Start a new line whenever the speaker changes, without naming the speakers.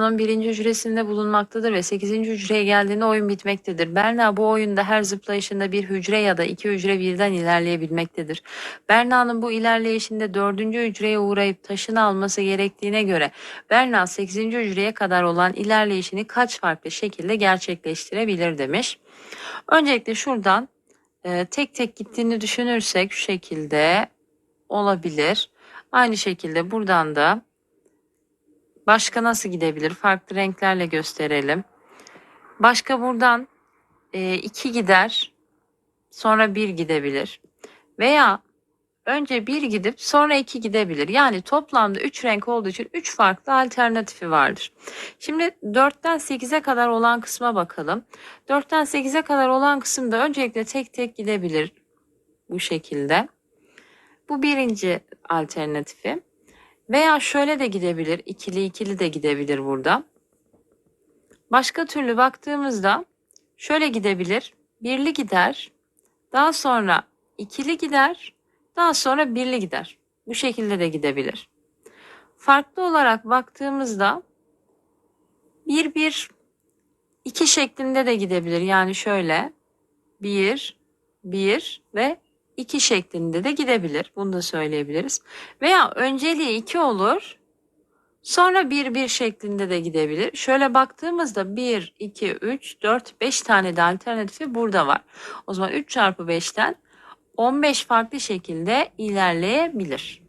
Berna'nın birinci hücresinde bulunmaktadır ve 8. hücreye geldiğinde oyun bitmektedir. Berna bu oyunda her zıplayışında bir hücre ya da iki hücre birden ilerleyebilmektedir. Berna'nın bu ilerleyişinde dördüncü hücreye uğrayıp taşını alması gerektiğine göre Berna 8. hücreye kadar olan ilerleyişini kaç farklı şekilde gerçekleştirebilir demiş. Öncelikle şuradan e, tek tek gittiğini düşünürsek şu şekilde olabilir. Aynı şekilde buradan da başka nasıl gidebilir? Farklı renklerle gösterelim. Başka buradan 2 gider, sonra 1 gidebilir. Veya önce 1 gidip sonra 2 gidebilir. Yani toplamda 3 renk olduğu için 3 farklı alternatifi vardır. Şimdi 4'ten 8'e kadar olan kısma bakalım. 4'ten 8'e kadar olan kısımda öncelikle tek tek gidebilir bu şekilde. Bu birinci alternatifi. Veya şöyle de gidebilir. ikili ikili de gidebilir burada. Başka türlü baktığımızda şöyle gidebilir. Birli gider. Daha sonra ikili gider. Daha sonra birli gider. Bu şekilde de gidebilir. Farklı olarak baktığımızda bir bir iki şeklinde de gidebilir. Yani şöyle bir, bir ve 2 şeklinde de gidebilir. Bunu da söyleyebiliriz. Veya önceliği 2 olur. Sonra 1 1 şeklinde de gidebilir. Şöyle baktığımızda 1 2 3 4 5 tane de alternatifi burada var. O zaman 3 çarpı 5'ten 15 farklı şekilde ilerleyebilir.